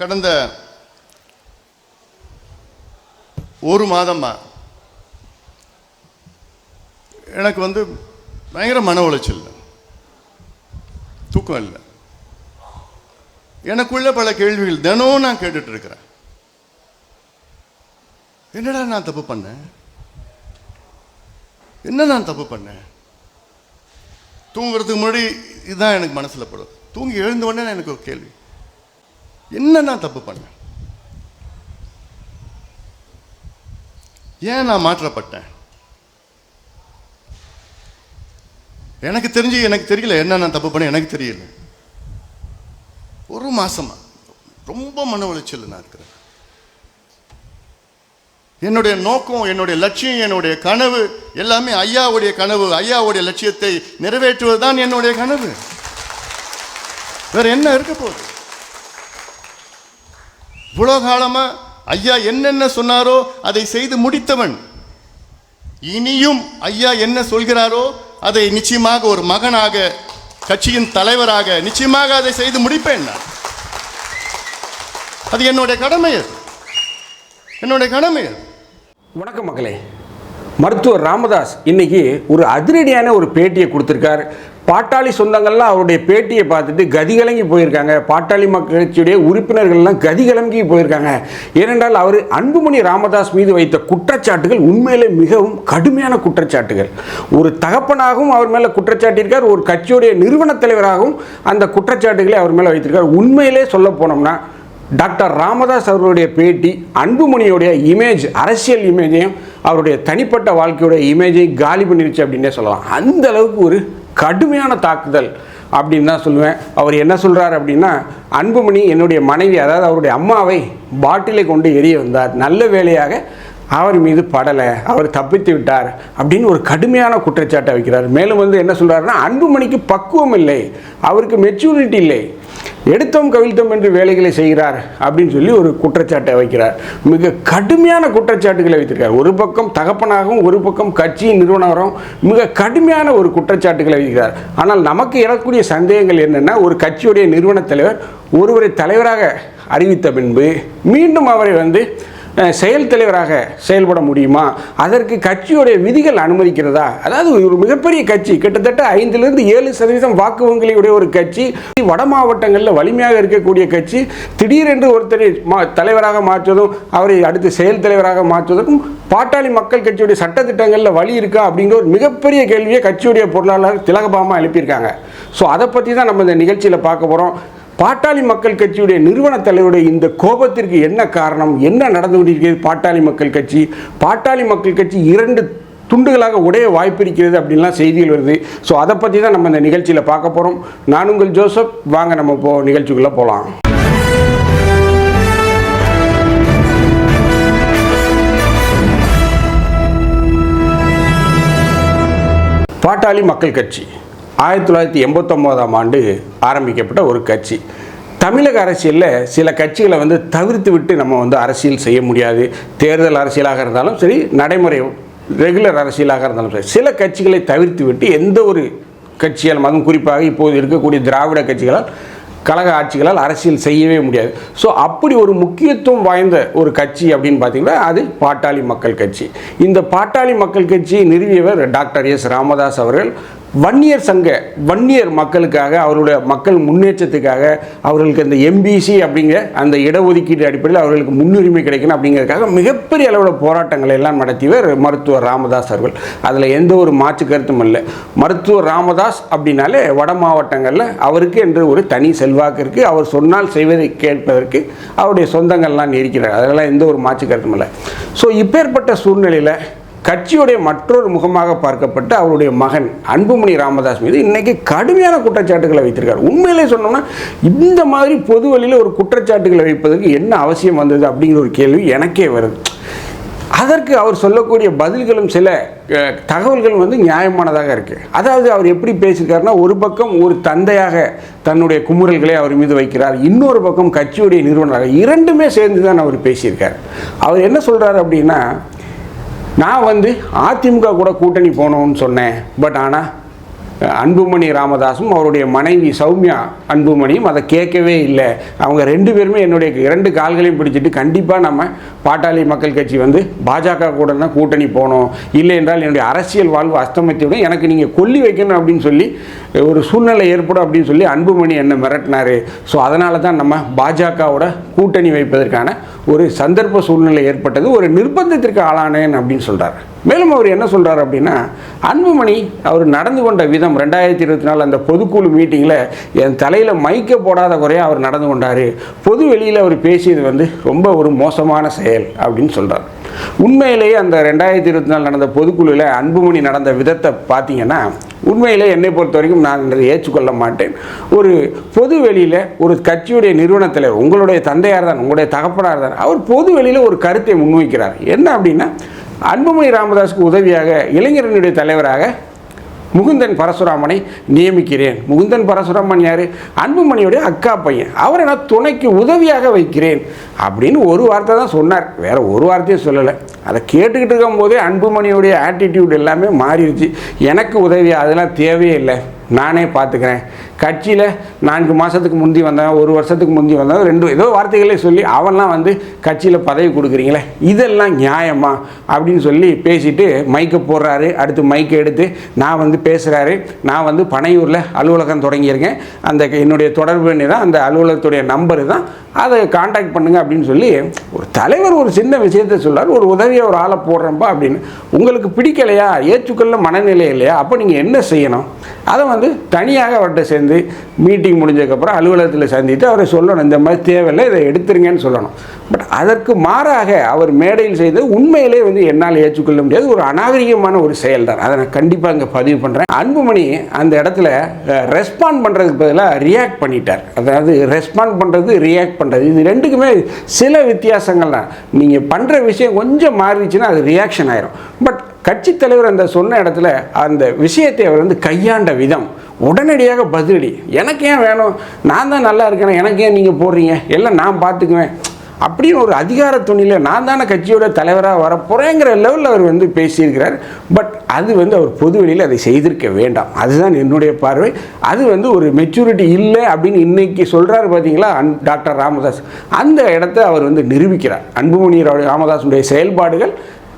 கடந்த ஒரு மாதமாக எனக்கு வந்து பயங்கர மன உளைச்சல் தூக்கம் இல்லை. எனக்குள்ள பல கேள்விகள் தினமும் நான் கேட்டுட்டு இருக்கிறேன். என்னடா நான் தப்பு பண்ணேன்? என்ன நான் தப்பு பண்ணேன்? தூங்குறதுக்கு முன்னாடி இதுதான் எனக்கு மனசுல படும். தூங்கி எழுந்த உடனே எனக்கு ஒரு கேள்வி. என்ன நான் தப்பு பண்ணேன்? ஏன் நான் மாற்றப்பட்டேன்? எனக்கு தெரிஞ்சு எனக்கு தெரியல என்ன நான் தப்பு பண்ண எனக்கு தெரியல. ஒரு மாசமா ரொம்ப மன உளைச்சல் நான் இருக்கிறேன். என்னுடைய நோக்கம் என்னுடைய லட்சியம் என்னுடைய கனவு எல்லாமே ஐயாவுடைய கனவு. ஐயாவுடைய லட்சியத்தை நிறைவேற்றுவது தான் என்னுடைய கனவு. வேற என்ன இருக்க போகுது? இவ்வளோ காலமா ஐயா என்னென்ன சொன்னாரோ அதை செய்து முடித்தவன். இனியும் ஐயா என்ன சொல்கிறாரோ அதை நிச்சயமாக ஒரு மகனாக கட்சியின் தலைவராக நிச்சயமாக அதை செய்து முடிப்பேன் நான். அது என்னுடைய கடமை அது. என்னுடைய கடமை அது. வணக்கம் மக்களே. மருத்துவர் ராமதாஸ் இன்னைக்கு ஒரு அதிரடியான ஒரு பேட்டியை கொடுத்துருக்கார். பாட்டாளி சொந்தங்கள்லாம் அவருடைய பேட்டியை பார்த்துட்டு கதிகலங்கி போயிருக்காங்க. பாட்டாளி மக்கள் கட்சியுடைய உறுப்பினர்கள்லாம் கதிகலங்கி போயிருக்காங்க. ஏனென்றால் அவர் அன்புமணி ராமதாஸ் மீது வைத்த குற்றச்சாட்டுகள் உண்மையிலே மிகவும் கடுமையான குற்றச்சாட்டுகள். ஒரு தகப்பனாகவும் அவர் மேலே குற்றச்சாட்டியிருக்கார். ஒரு கட்சியுடைய நிறுவன தலைவராகவும் அந்த குற்றச்சாட்டுகளை அவர் மேலே வைத்திருக்கார். உண்மையிலே சொல்ல போனோம்னா டாக்டர் ராமதாஸ் அவர்களுடைய பேட்டி அன்புமணியுடைய இமேஜ் அரசியல் இமேஜையும் அவருடைய தனிப்பட்ட வாழ்க்கையுடைய இமேஜையும் காலி பண்ணிருச்சு அப்படின்னே சொல்லலாம். அந்த அளவுக்கு ஒரு கடுமையான தாக்குதல் அப்படின்னு தான் சொல்லுவேன். அவர் என்ன சொல்கிறார் அப்படின்னா அன்புமணி என்னுடைய மனைவி அதாவது அவருடைய அம்மாவை பாட்டிலை கொண்டு எரிய வந்தார். நல்ல வேலையாக அவர் மீது படலை அவர் தப்பித்து விட்டார் அப்படின்னு ஒரு கடுமையான குற்றச்சாட்டை வைக்கிறார். மேலும் வந்து என்ன சொல்கிறாருன்னா அன்புமணிக்கு பக்குவம் இல்லை அவருக்கு மெச்சூரிட்டி இல்லை. எடுத்தோம் கவிழ்த்தோம் என்று வேலைகளை செய்கிறார் அப்படின்னு சொல்லி ஒரு குற்றச்சாட்டை வைக்கிறார். மிக கடுமையான குற்றச்சாட்டுகளை வைத்திருக்கார். ஒரு பக்கம் தகப்பனாகவும் ஒரு பக்கம் கட்சியின் நிறுவனரும் மிக கடுமையான ஒரு குற்றச்சாட்டுகளை வைக்கிறார். ஆனால் நமக்கு எழக்கூடிய சந்தேகங்கள் என்னென்னா ஒரு கட்சியுடைய நிறுவன தலைவர் ஒருவரை தலைவராக அறிவித்த பின்பு மீண்டும் அவரை வந்து செயல் தலைவராக செயல்பட முடியுமா? அதற்கு கட்சியுடைய விதிகள் அனுமதிக்கிறதா? அதாவது ஒரு மிகப்பெரிய கட்சி கிட்டத்தட்ட ஐந்திலிருந்து ஏழு சதவீதம் வாக்கு வங்கியுடைய ஒரு கட்சி வட மாவட்டங்களில் வலிமையாக இருக்கக்கூடிய கட்சி திடீரென்று ஒருத்தரை மா தலைவராக மாற்றுவதும் அவரை அடுத்து செயல் தலைவராக மாற்றுவதற்கும் பாட்டாளி மக்கள் கட்சியுடைய சட்டத்திட்டங்களில் வழி இருக்கா அப்படிங்கிற ஒரு மிகப்பெரிய கேள்வியை கட்சியுடைய பொருளாளர் திலகபாமா எழுப்பியிருக்காங்க. ஸோ அதை பற்றி தான் நம்ம இந்த நிகழ்ச்சியில் பார்க்க போகிறோம் பாட்டாளி மக்கள் கட்சியுடைய நிறுவன தலைவருடைய இந்த கோபத்திற்கு என்ன காரணம்? என்ன நடந்து கொண்டிருக்கிறது பாட்டாளி மக்கள் கட்சி? பாட்டாளி மக்கள் கட்சி இரண்டு துண்டுகளாக உடைய வாய்ப்பு இருக்கிறது அப்படின்லாம் செய்திகள் வருது. ஸோ அதை பற்றி தான் நம்ம இந்த நிகழ்ச்சியில் பார்க்க போகிறோம் நான் உங்கள் ஜோசப். வாங்க நம்ம இப்போ நிகழ்ச்சிக்குள்ளே போகலாம் பாட்டாளி மக்கள் கட்சி. ஆயிரத்தி தொள்ளாயிரத்தி எண்பத்தொம்போதாம் ஆண்டு ஆரம்பிக்கப்பட்ட ஒரு கட்சி. தமிழக அரசியலில் சில கட்சிகளை வந்து தவிர்த்து விட்டு நம்ம வந்து அரசியல் செய்ய முடியாது. தேர்தல் அரசியலாக இருந்தாலும் சரி நடைமுறை ரெகுலர் அரசியலாக இருந்தாலும் சரி சில கட்சிகளை தவிர்த்து விட்டு எந்த ஒரு கட்சியால் அதுவும் குறிப்பாக இப்போது இருக்கக்கூடிய திராவிட கட்சிகளால் கழக ஆட்சிகளால் அரசியல் செய்யவே முடியாது. ஸோ அப்படி ஒரு முக்கியத்துவம் வாய்ந்த ஒரு கட்சி அப்படின்னு பார்த்தீங்கன்னா அது பாட்டாளி மக்கள் கட்சி. இந்த பாட்டாளி மக்கள் கட்சியை நிறுவியவர் டாக்டர் எஸ். ராமதாஸ் அவர்கள். வன்னியர் சங்க வன்னியர் மக்களுக்காக அவருடைய மக்கள் முன்னேற்றத்துக்காக அவர்களுக்கு அந்த எம்பிசி அப்படிங்கிற அந்த இடஒதுக்கீடு அடிப்படையில் அவர்களுக்கு முன்னுரிமை கிடைக்கணும் அப்படிங்கிறதுக்காக மிகப்பெரிய அளவில் போராட்டங்களை எல்லாம் நடத்தியவர் மருத்துவர் ராமதாஸ் அவர்கள். அதில் எந்த ஒரு மாற்று கருத்தும் இல்லை. மருத்துவர் ராமதாஸ் அப்படின்னாலே வட மாவட்டங்களில் அவருக்கு என்று ஒரு தனி செல்வாக்கு இருக்குது அவர் சொன்னால் செய்வதை கேட்பதற்கு அவருடைய சொந்தங்கள்லாம் இருக்கிறார் அதெல்லாம் எந்த ஒரு மாற்று கருத்தும் இல்லை. ஸோ இப்பேற்பட்ட சூழ்நிலையில் கட்சியுடைய மற்றொரு முகமாக பார்க்கப்பட்ட அவருடைய மகன் அன்புமணி ராமதாஸ் மீது இன்னைக்கு கடுமையான குற்றச்சாட்டுகளை வைத்திருக்கார். உண்மையிலே சொன்னோம்னா இந்த மாதிரி பொது வழியில் ஒரு குற்றச்சாட்டுகளை வைப்பதற்கு என்ன அவசியம் வந்தது அப்படிங்கிற ஒரு கேள்வி எனக்கே வருது. அதற்கு அவர் சொல்லக்கூடிய பதில்களும் சில தகவல்களும் தகவல்கள் வந்து நியாயமானதாக இருக்குது அதாவது அவர் எப்படி பேசியிருக்காருன்னா ஒரு பக்கம் ஒரு தந்தையாக தன்னுடைய குமுறல்களை அவர் மீது வைக்கிறார். இன்னொரு பக்கம் கட்சியுடைய நிறுவனராக இரண்டுமே சேர்ந்து தான் அவர் பேசியிருக்கார். அவர் என்ன சொல்கிறார் அப்படின்னா நான் வந்து அதிமுக கூட கூட்டணி போகணும்னு சொன்னேன். பட் ஆனால் அன்புமணி ராமதாஸும் அவருடைய மனைவி சௌமியா அன்புமணியும் அதை கேட்கவே இல்லை. அவங்க ரெண்டு பேருமே என்னுடைய இரண்டு கால்களையும் பிடிச்சிட்டு கண்டிப்பாக நம்ம பாட்டாளி மக்கள் கட்சி வந்து பாஜக கூட தான் கூட்டணி போகணும் இல்லை என்றால் என்னுடைய அரசியல் வாழ்வு அஸ்தமத்தியோட எனக்கு நீங்கள் கொல்லி வைக்கணும் அப்படின்னு சொல்லி ஒரு சூழ்நிலை ஏற்படும் அப்படின்னு சொல்லி அன்புமணி என்ன மிரட்டினார். ஸோ அதனால தான் நம்ம பாஜகவோட கூட்டணி வைப்பதற்கான ஒரு சந்தர்ப்ப சூழ்நிலை ஏற்பட்டது ஒரு நிர்பந்தத்திற்கு ஆளானேன் அப்படின்னு சொல்கிறார் மேலும் அவர் என்ன சொல்கிறார் அப்படின்னா அன்புமணி அவர் நடந்து கொண்ட விதம் ரெண்டாயிரத்தி இருபத்தி நாலு அந்த பொதுக்குழு மீட்டிங்கில் என் தலையில் மைக்க போடாத குறையாக அவர் நடந்து கொண்டார். பொது வெளியில் அவர் பேசியது வந்து ரொம்ப ஒரு மோசமான செயல் அப்படின்னு சொல்கிறார் உண்மையிலேயே அந்த ரெண்டாயிரத்தி இருபத்தி நாலு நடந்த பொதுக்குழுவில் அன்புமணி நடந்த விதத்தை பார்த்தீங்கன்னா உண்மையிலே என்னை பொறுத்த வரைக்கும் நான் இதை ஏற்றுக்கொள்ள மாட்டேன். ஒரு பொது வெளியில் ஒரு கட்சியுடைய நிறுவனத்தில் உங்களுடைய தந்தையார் தான் உங்களுடைய தகப்பனார் தான் அவர் பொது வெளியில் ஒரு கருத்தை முன்வைக்கிறார். என்ன அப்படின்னா அன்புமணி ராமதாஸுக்கு உதவியாக இளைஞரனுடைய தலைவராக முகுந்தன் பரசுராமனை நியமிக்கிறேன். முகுந்தன் பரசுராமன் யார்? அன்புமணியுடைய அக்கா பையன். அவரை நான் துணைக்கு உதவியாக வைக்கிறேன். அப்படின்னு ஒரு வார்த்தை தான் சொன்னார். வேற ஒரு வார்த்தையும் சொல்லலை. அதை கேட்டுக்கிட்டு இருக்கும்போதே அன்புமணியுடைய ஆட்டிடியூட் எல்லாமே மாறிடுச்சு. எனக்கு உதவி அதெல்லாம் தேவையே இல்லை. நானே பார்த்துக்கிறேன். கட்சியில் நான்கு மாதத்துக்கு முந்தி வந்தவன் ஒரு வருஷத்துக்கு முந்தி வந்தவன் ரெண்டு ஏதோ வார்த்தைகளே சொல்லி அவன்லாம் வந்து கட்சியில் பதவி கொடுக்குறீங்களே இதெல்லாம் நியாயமா அப்படின்னு சொல்லி பேசிட்டு மைக்கை போடுறாரு. அடுத்து மைக்கை எடுத்து நான் வந்து பேசுகிறாரு நான் வந்து பனையூரில் அலுவலகம் தொடங்கியிருக்கேன். அந்த என்னுடைய தொடர்பு எண்ணி தான் அந்த அலுவலகத்துடைய நம்பரு தான். அதை காண்டாக்ட் பண்ணுங்கள் அப்படின்னு சொல்லி ஒரு தலைவர் ஒரு சின்ன விஷயத்தை சொல்கிறார் ஒரு உதவியை ஒரு ஆளை போடுறப்பா அப்படின்னு. உங்களுக்கு பிடிக்கலையா? ஏற்றுக்கொள்ள மனநிலை இல்லையா? அப்போ நீங்கள் என்ன செய்யணும்? அதை வந்து தனியாக அவர்கிட்ட சேர்ந்து மீட்டிங் முடிஞ்சதுக்கப்புறம் அலுவலகத்தில் சந்தித்து அவரை சொல்லணும் இந்த மாதிரி தேவையில்லை இதை எடுத்துருங்கன்னு சொல்லணும். பட் அதற்கு மாறாக அவர் மேடையில் செய்தது உண்மையிலே வந்து என்னால் ஏற்றுக்கொள்ள முடியாது. ஒரு அநாகரிகமான ஒரு செயல் தான் அதை நான் கண்டிப்பாக இங்கே பதிவு பண்ணுறேன் அன்புமணி அந்த இடத்துல ரெஸ்பாண்ட் பண்ணுறதுக்கு பதிலாக ரியாக்ட் பண்ணிட்டார். அதாவது ரெஸ்பாண்ட் பண்ணுறது ரியாக்ட் பண்ணுறது இது ரெண்டுக்குமே சில வித்தியாசங்கள் தான். நீங்கள் பண்ணுற விஷயம் கொஞ்சம் மாறிடுச்சுன்னா அது ரியாக்ஷன் ஆயிரும். பட் கட்சித் தலைவர் அந்த சொன்ன இடத்துல அந்த விஷயத்தை அவர் வந்து கையாண்ட விதம். உடனடியாக பதிலடி. எனக்கு ஏன் வேணும்? நான் தான் நல்லா இருக்கேன்? எனக்கு ஏன் நீங்கள் போடுறீங்க? எல்லாம் நான் பார்த்துக்குவேன் அப்படின்னு ஒரு அதிகார துணியில் நான் தானே கட்சியோட தலைவராக வரப்போகிறேங்கிற லெவலில் அவர் வந்து பேசியிருக்கிறார். பட் அது வந்து அவர் பொது வெளியில் அதை செய்திருக்க வேண்டாம். அதுதான் என்னுடைய பார்வை. அது வந்து ஒரு மெச்சூரிட்டி இல்லை அப்படின்னு இன்னைக்கு சொல்கிறாரு பார்த்தீங்களா அன் டாக்டர் ராமதாஸ். அந்த இடத்த அவர் வந்து நிரூபிக்கிறார். அன்புமணி ராமதாஸுடைய செயல்பாடுகள்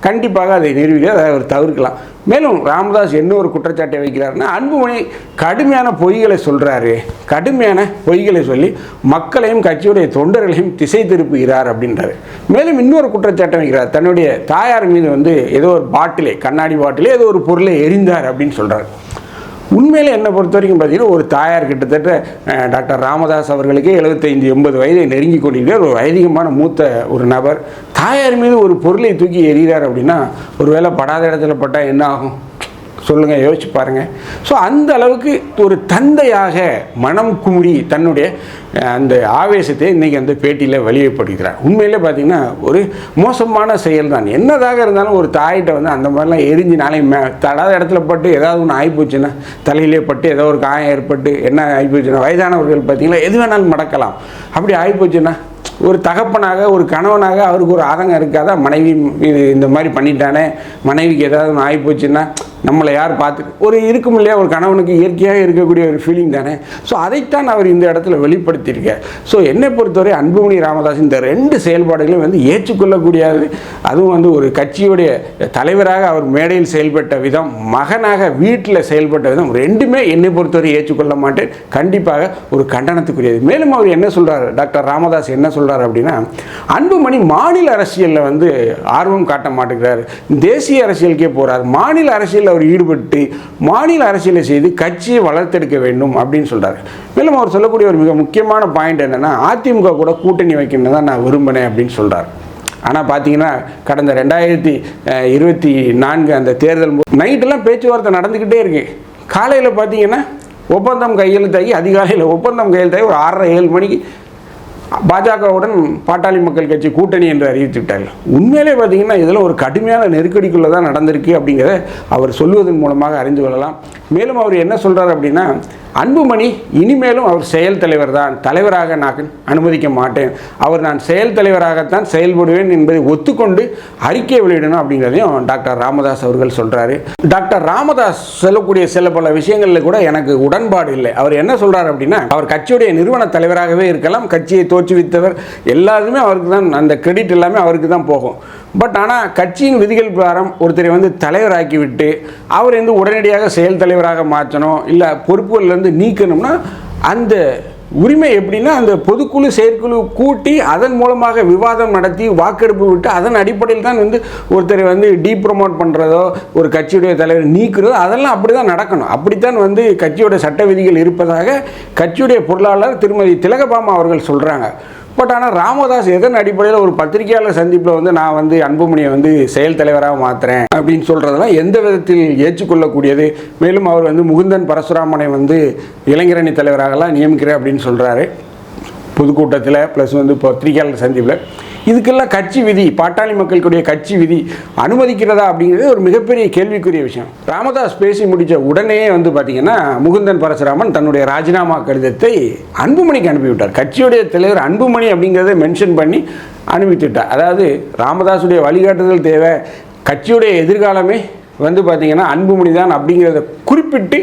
கண்டிப்பாக அதை நிரூபிக்க அதை அவர் தவிர்க்கலாம். மேலும் ராமதாஸ் என்ன ஒரு குற்றச்சாட்டை வைக்கிறாருன்னா அன்புமணி கடுமையான பொய்களை சொல்கிறாரு கடுமையான பொய்களை சொல்லி மக்களையும் கட்சியுடைய தொண்டர்களையும் திசை திருப்புகிறார் அப்படின்றாரு. மேலும் இன்னொரு குற்றச்சாட்டை வைக்கிறார். தன்னுடைய தாயார் மீது வந்து ஏதோ ஒரு பாட்டிலே கண்ணாடி பாட்டிலே ஏதோ ஒரு பொருளை எரிந்தார் அப்படின்னு சொல்கிறார் உண்மையில் என்னை பொறுத்த வரைக்கும் பார்த்தீங்கன்னா ஒரு தாயார் கிட்டத்தட்ட டாக்டர் ராமதாஸ் அவர்களுக்கே எழுபத்தைந்து எண்பது வயதை நெருங்கி கொண்டிருக்கிற ஒரு அதிகமான மூத்த ஒரு நபர். தாயார் மீது ஒரு பொருளை தூக்கி எறிகிறார் அப்படின்னா ஒருவேளை படாத இடத்துல பட்டால் என்ன ஆகும்? சொல்லுங்கள் யோசிச்சு பாருங்கள் ஸோ அந்த அளவுக்கு ஒரு தந்தையாக மனம் குமுறி தன்னுடைய அந்த ஆவேசத்தை இன்றைக்கி அந்த பேட்டியில் வெளியப்படுகிறார் உண்மையிலே பார்த்தீங்கன்னா ஒரு மோசமான செயல் தான் என்னதாக இருந்தாலும் ஒரு தாயிட்ட வந்து அந்த மாதிரிலாம் எரிஞ்சு நாளைக்கு மே தடாத இடத்துல பட்டு ஏதாவது ஒன்று ஆகிப்போச்சுன்னா தலையிலே பட்டு ஏதோ ஒரு காயம் ஏற்பட்டு என்ன ஆகிப்போச்சுன்னா வயதானவர்கள் பார்த்தீங்களா எது வேணாலும் மடக்கலாம். அப்படி ஆகிப்போச்சுன்னா ஒரு தகப்பனாக ஒரு கணவனாக அவருக்கு ஒரு ஆதங்கம் இருக்காதா? மனைவி இது இந்த மாதிரி பண்ணிட்டானே மனைவிக்கு ஏதாவது ஒன்று ஆகிப்போச்சுன்னா நம்மளை யார் பார்த்து ஒரு இருக்கும் இல்லையா ஒரு கணவனுக்கு இயற்கையாக இருக்கக்கூடிய ஒரு ஃபீலிங் தானே. ஸோ அதைத்தான் அவர் இந்த இடத்துல வெளிப்படுத்தியிருக்கார். ஸோ என்னை பொறுத்தவரை அன்புமணி ராமதாஸ் இந்த ரெண்டு செயல்பாடுகளையும் வந்து ஏற்றுக்கொள்ளக்கூடியது. அதுவும் வந்து ஒரு கட்சியுடைய தலைவராக அவர் மேடையில் செயல்பட்ட விதம் மகனாக வீட்டில் செயல்பட்ட விதம் ரெண்டுமே என்னை பொறுத்தவரை ஏற்றுக்கொள்ள மாட்டேன். கண்டிப்பாக ஒரு கண்டனத்துக்குரியது. மேலும் அவர் என்ன சொல்கிறார் டாக்டர் ராமதாஸ் என்ன சொல்கிறார் அப்படின்னா அன்புமணி மாநில அரசியலில் வந்து ஆர்வம் காட்ட மாட்டேங்கிறார். தேசிய அரசியலுக்கே போகிறார் மாநில அரசியலில் அவர் ஈடுபட்டு மாநில அரசியலை செய்து கட்சியை வளர்த்தெடுக்க வேண்டும் அப்படின்னு சொல்றாரு. மேலும் அவர் சொல்லக்கூடிய ஒரு மிக முக்கியமான பாயிண்ட் என்னன்னா அதிமுக கூட கூட்டணி வைக்கணும்னு தான் நான் விரும்பினேன் அப்படின்னு சொல்கிறார் ஆனால் பார்த்தீங்கன்னா கடந்த ரெண்டாயிரத்தி இருபத்தி நான்கு அந்த தேர்தல் நைட்டெல்லாம் பேச்சுவார்த்தை நடந்துக்கிட்டே இருக்கு. காலையில் பார்த்தீங்கன்னா ஒப்பந்தம் கையெழுத்தாகி அதிகாலையில் ஒப்பந்தம் கையெழுத்தாகி ஒரு ஆறரை ஏழு மணிக்கு பாஜகவுடன் பாட்டாளி மக்கள் கட்சி கூட்டணி என்று அறிவித்து விட்டார்கள் உண்மையிலே பார்த்தீங்கன்னா இதில் ஒரு கடுமையான நெருக்கடிக்குள்ளே தான் நடந்திருக்கு அப்படிங்கிறத அவர் சொல்வதன் மூலமாக அறிந்து கொள்ளலாம். மேலும் அவர் என்ன சொல்கிறார் அப்படின்னா அன்புமணி இனிமேலும் அவர் செயல் தலைவர் தான் தலைவராக நான் அனுமதிக்க மாட்டேன். அவர் நான் செயல் தலைவராகத்தான் செயல்படுவேன் என்பதை ஒத்துக்கொண்டு அறிக்கை வெளியிடணும் அப்படிங்கிறதையும் டாக்டர் ராமதாஸ் அவர்கள் சொல்கிறாரு டாக்டர் ராமதாஸ் சொல்லக்கூடிய சில பல விஷயங்களில் கூட எனக்கு உடன்பாடு இல்லை. அவர் என்ன சொல்கிறார் அப்படின்னா அவர் கட்சியுடைய நிறுவன தலைவராகவே இருக்கலாம். கட்சியை தோற்றுவித்தவர் எல்லாருமே அவருக்கு தான் அந்த கிரெடிட் எல்லாமே அவருக்கு தான் போகும். பட் ஆனால் கட்சியின் விதிகள் பிரகாரம் ஒருத்தரை வந்து தலைவராக்கிவிட்டு அவரை அவர் வந்து உடனடியாக செயல் தலைவராக மாற்றணும் இல்லை பொறுப்புகள்லேருந்து நீக்கணும்னா அந்த உரிமை எப்படின்னா அந்த பொதுக்குழு செயற்குழு கூட்டி அதன் மூலமாக விவாதம் நடத்தி வாக்கெடுப்பு விட்டு அதன் அடிப்படையில் தான் வந்து ஒருத்தரை வந்து டீ ப்ரொமோட் பண்ணுறதோ ஒரு கட்சியுடைய தலைவர் நீக்கிறதோ அதெல்லாம் அப்படி தான் நடக்கணும். அப்படித்தான் வந்து கட்சியோட சட்ட விதிகள் இருப்பதாக கட்சியுடைய பொருளாளர் திருமதி திலகபாமா அவர்கள் சொல்கிறாங்க பட் ஆனால் ராமதாஸ் எதன் அடிப்படையில் ஒரு பத்திரிகையாளர் சந்திப்பில் வந்து நான் வந்து அன்புமணியை வந்து செயல் தலைவராக மாற்றுறேன் அப்படின்னு சொல்கிறதெல்லாம் எந்த விதத்தில் ஏற்றுக்கொள்ளக்கூடியது? மேலும் அவர் வந்து முகுந்தன் பரசுராமனை வந்து இளைஞரணி தலைவராகலாம் நியமிக்கிறேன் அப்படின்னு சொல்கிறாரு பொதுக்கூட்டத்தில் ப்ளஸ் வந்து பத்திரிகையாளர் சந்திப்பில். இதுக்கெல்லாம் கட்சி விதி பாட்டாளி மக்களுடைய கட்சி விதி அனுமதிக்கிறதா அப்படிங்கிறது ஒரு மிகப்பெரிய கேள்விக்குரிய விஷயம். ராமதாஸ் பேசி முடித்த உடனே வந்து பார்த்தீங்கன்னா முகுந்தன் பரசுராமன் தன்னுடைய ராஜினாமா கடிதத்தை அன்புமணிக்கு அனுப்பிவிட்டார். கட்சியுடைய தலைவர் அன்புமணி அப்படிங்கிறத மென்ஷன் பண்ணி அனுப்பிவிட்டுட்டார். அதாவது ராமதாஸுடைய வழிகாட்டுதல் தேவை கட்சியுடைய எதிர்காலமே வந்து பார்த்தீங்கன்னா அன்புமணி தான் அப்படிங்கிறத குறிப்பிட்டு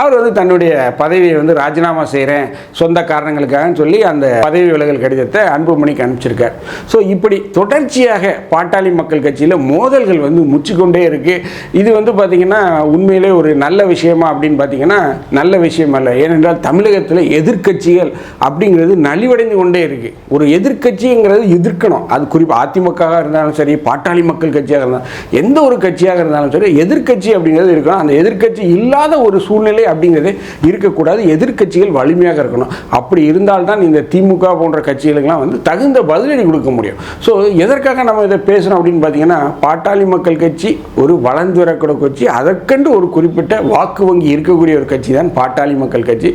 அவர் வந்து தன்னுடைய பதவியை வந்து ராஜினாமா செய்கிறேன் சொந்த காரணங்களுக்காக சொல்லி அந்த பதவி விலகல் கடிதத்தை அன்புமணிக்கு அனுப்பிச்சிருக்கார். ஸோ இப்படி தொடர்ச்சியாக பாட்டாளி மக்கள் கட்சியில் மோதல்கள் வந்து முச்சிக்கொண்டே இருக்குது இது வந்து பார்த்திங்கன்னா உண்மையிலே ஒரு நல்ல விஷயமா அப்படின்னு பார்த்தீங்கன்னா நல்ல விஷயம் அல்ல. ஏனென்றால் தமிழகத்தில் எதிர்க்கட்சிகள் அப்படிங்கிறது நலிவடைந்து கொண்டே இருக்குது ஒரு எதிர்க்கட்சிங்கிறது எதிர்க்கணும். அது குறிப்பாக அதிமுக இருந்தாலும் சரி பாட்டாளி மக்கள் கட்சியாக இருந்தாலும் எந்த ஒரு கட்சியாக இருந்தாலும் சரி எதிர்க்கட்சி அப்படிங்கிறது இருக்கணும். அந்த எதிர்க்கட்சி இல்லாத ஒரு சூழ்நிலை அப்படிங்கிறது இருக்கக்கூடாது. எதிர்க்கட்சிகள் வலிமையாக இருக்கணும். அப்படி இருந்தால்தான் இந்த திமுக போன்ற கட்சிகளுக்கெல்லாம் வந்து தகுந்த பதிலடி கொடுக்க முடியும். ஸோ எதற்காக நம்ம இதை பேசுகிறோம் அப்படின்னு பார்த்தீங்கன்னா பாட்டாளி மக்கள் கட்சி ஒரு வளர்ந்து வரக்கூட கட்சி. அதற்கென்று ஒரு குறிப்பிட்ட வாக்கு வங்கி இருக்கக்கூடிய ஒரு கட்சி தான் பாட்டாளி மக்கள் கட்சி.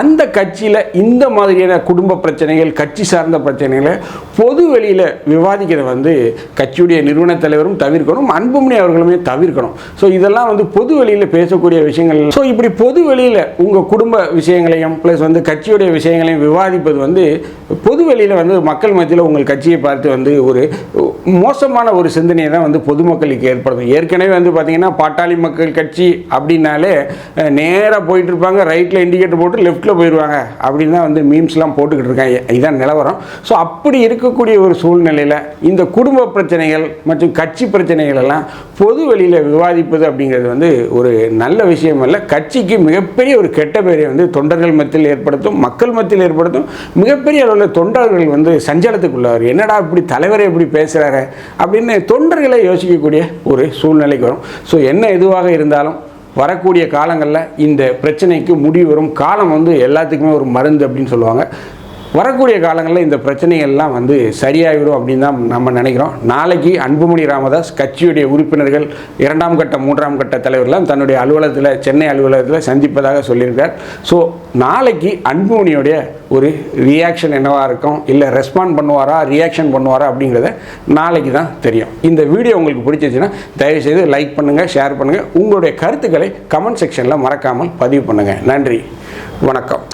அந்த கட்சியில் இந்த மாதிரியான குடும்ப பிரச்சனைகள் கட்சி சார்ந்த பிரச்சனைகளை பொது வெளியில் விவாதிக்கிறத வந்து கட்சியுடைய நிறுவன தலைவரும் தவிர்க்கணும். அன்புமணி அவர்களுமே தவிர்க்கணும். ஸோ இதெல்லாம் வந்து பொது வெளியில் பேசக்கூடிய விஷயங்கள். ஸோ இப்படி பொது வெளியில் உங்கள் குடும்ப விஷயங்களையும் ப்ளஸ் வந்து கட்சியுடைய விஷயங்களையும் விவாதிப்பது வந்து பொது வெளியில் வந்து மக்கள் மத்தியில் உங்கள் கட்சியை பார்த்து வந்து ஒரு மோசமான ஒரு சிந்தனையை தான் வந்து பொதுமக்களுக்கு ஏற்படுத்தும். ஏற்கனவே வந்து பார்த்தீங்கன்னா பாட்டாளி மக்கள் கட்சி அப்படின்னாலே நேராக போயிட்டு இருப்பாங்க ரைட்டில் இண்டிகேட்டர் போட்டு லெஃப்ட்டில் போயிடுவாங்க அப்படின்னு தான் வந்து மீம்ஸ்லாம் போட்டுக்கிட்டு இருக்காங்க. இதுதான் நிலவரம். ஸோ அப்படி இருக்கக்கூடிய ஒரு சூழ்நிலையில் இந்த குடும்ப பிரச்சனைகள் மற்றும் கட்சி பிரச்சனைகள் எல்லாம் பொது வெளியில் விவாதிப்பது அப்படிங்கிறது வந்து ஒரு நல்ல விஷயம் அல்ல. கட்சிக்கு மிகப்பெரிய ஒரு கெட்ட பெயரை வந்து தொண்டர்கள் மத்தியில் ஏற்படுத்தும் மக்கள் மத்தியில் ஏற்படுத்தும் மிகப்பெரிய அளவில் தொண்டர்கள் வந்து சஞ்சலத்துக்குள்ளார். என்னடா இப்படி தலைவரை இப்படி பேசுகிறாரு அப்படின்னு தொண்டர்களை யோசிக்கக்கூடிய ஒரு சூழ்நிலைக்கு வரும். ஸோ என்ன எதுவாக இருந்தாலும் வரக்கூடிய காலங்களில் இந்த பிரச்சனைக்கு முடிவு வரும். காலம் வந்து எல்லாத்துக்குமே ஒரு மருந்து அப்படின்னு சொல்லுவாங்க. வரக்கூடிய காலங்களில் இந்த பிரச்சனைகள்லாம் வந்து சரியாகிடும் அப்படின்னு தான் நம்ம நினைக்கிறோம். நாளைக்கு அன்புமணி ராமதாஸ் கட்சியுடைய உறுப்பினர்கள் இரண்டாம் கட்ட மூன்றாம் கட்ட தலைவர்லாம் தன்னுடைய அலுவலகத்தில் சென்னை அலுவலகத்தில் சந்திப்பதாக சொல்லியிருக்கார். ஸோ நாளைக்கு அன்புமணியுடைய ஒரு ரியாக்ஷன் என்னவாக இருக்கும்? இல்லை ரெஸ்பாண்ட் பண்ணுவாரா ரியாக்ஷன் பண்ணுவாரா அப்படிங்கிறத நாளைக்கு தான் தெரியும். இந்த வீடியோ உங்களுக்கு பிடிச்சிச்சுன்னா தயவுசெய்து லைக் பண்ணுங்கள் ஷேர் பண்ணுங்கள் உங்களுடைய கருத்துக்களை கமெண்ட் செக்ஷனில் மறக்காமல் பதிவு பண்ணுங்கள் நன்றி. வணக்கம்.